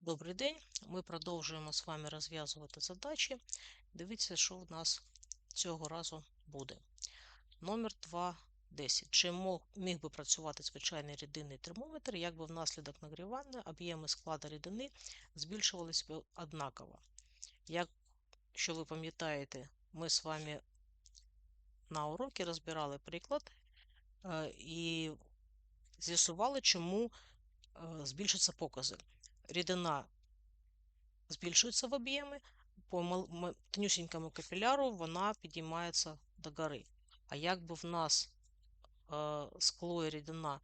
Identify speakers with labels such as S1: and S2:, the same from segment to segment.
S1: Добрий день. Ми продовжуємо з вами розв'язувати задачі. Дивіться, що в нас цього разу буде. Номер 2.10. Чи міг би працювати звичайний рідинний термометр, якби внаслідок нагрівання об'єми складу рідини збільшувалися б однаково? Якщо ви пам'ятаєте, ми з вами на уроці розбирали приклад е, і з'ясували, чому е, збільшуються покази рідина збільшується в об'ємі, по тонюсінькому капіляру вона підіймається догори. А якби в нас е, скло і рідина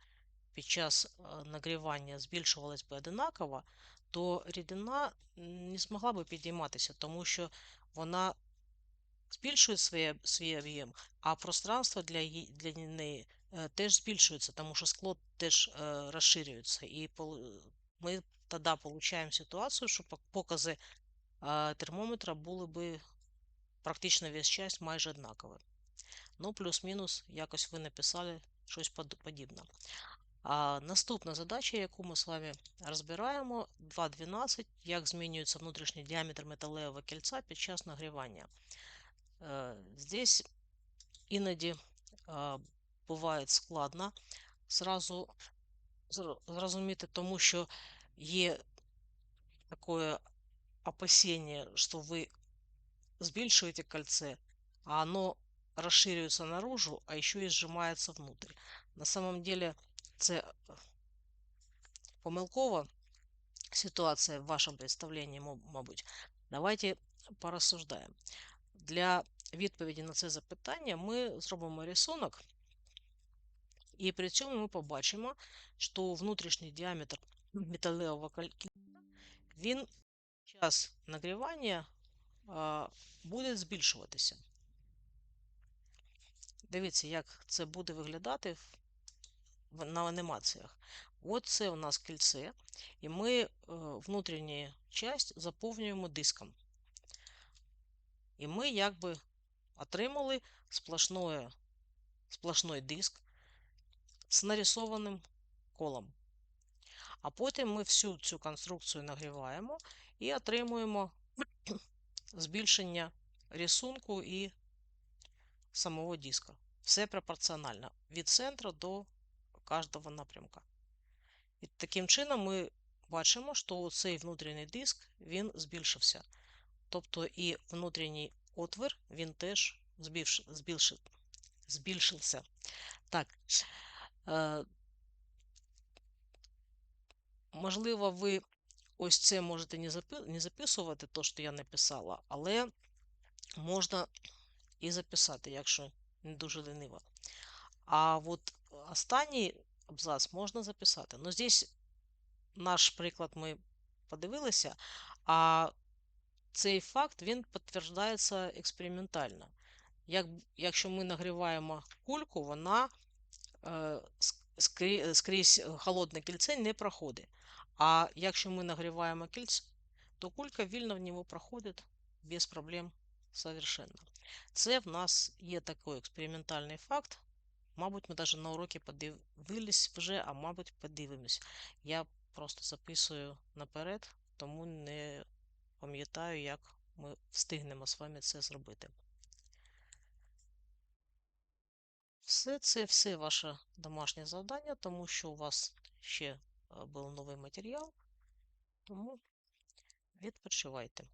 S1: під час е, нагрівання збільшувалась би одинаково, то рідина не змогла би підійматися, тому що вона збільшує свій, свій об'єм, а пространство для для неї е, теж збільшується, тому що скло теж розширюється. І ми тоді получаємо ситуацію, що покази термометра були би практично весь час майже однакові. Ну, плюс-мінус, якось ви написали щось подібне. А Наступна задача, яку ми з вами розбираємо, 2.12. Як змінюється внутрішній діаметр металевого кільця під час нагрівання. Е, здесь іноді буває складно зразу зрозуміти, тому що є такое опасение, что вы збільшуєте кольце, а оно расширяется наружу, а еще и сжимается внутрь. На самом деле це помилкова ситуація в вашому представленні, мабуть. Давайте порассуждаємо. Для відповіді на це запитання ми зробимо рисунок, і при цьому ми побачимо, що внутрішній діаметр металевого кольца він час нагрівання буде збільшуватися. Дивіться, як це буде виглядати на анімаціях. От це у нас кільце, і ми е, внутрішню часть заповнюємо диском. І ми якби отримали сплошной, сплошной диск з нарисованим колом. А потім ми всю цю конструкцію нагріваємо і отримуємо збільшення рисунку і самого диска. Все пропорціонально від центру до кожного напрямка. І таким чином ми бачимо, що цей внутрішній диск він збільшився. Тобто і внутрішній отвір він теж збільшився. Так, е, Можливо, ви ось це можете не записувати, то, що я написала, але можна і записати, якщо не дуже лениво. А от останній абзац можна записати. Ну, здесь наш приклад ми подивилися, а цей факт він підтверджується експериментально. Як, Якщо ми нагріваємо кульку, вона е, скрізь холодне кільце не проходить. А якщо ми нагріваємо кільце, то кулька вільно в нього проходить без проблем совершенно. Це в нас є такий експериментальний факт. Мабуть, ми навіть на уроці подивились вже, а мабуть, подивимось. Я просто записую наперед, тому не пам'ятаю, як ми встигнемо з вами це зробити. Все це все ваше домашнє завдання, тому що у вас ще був новий матеріал, тому відпочивайте.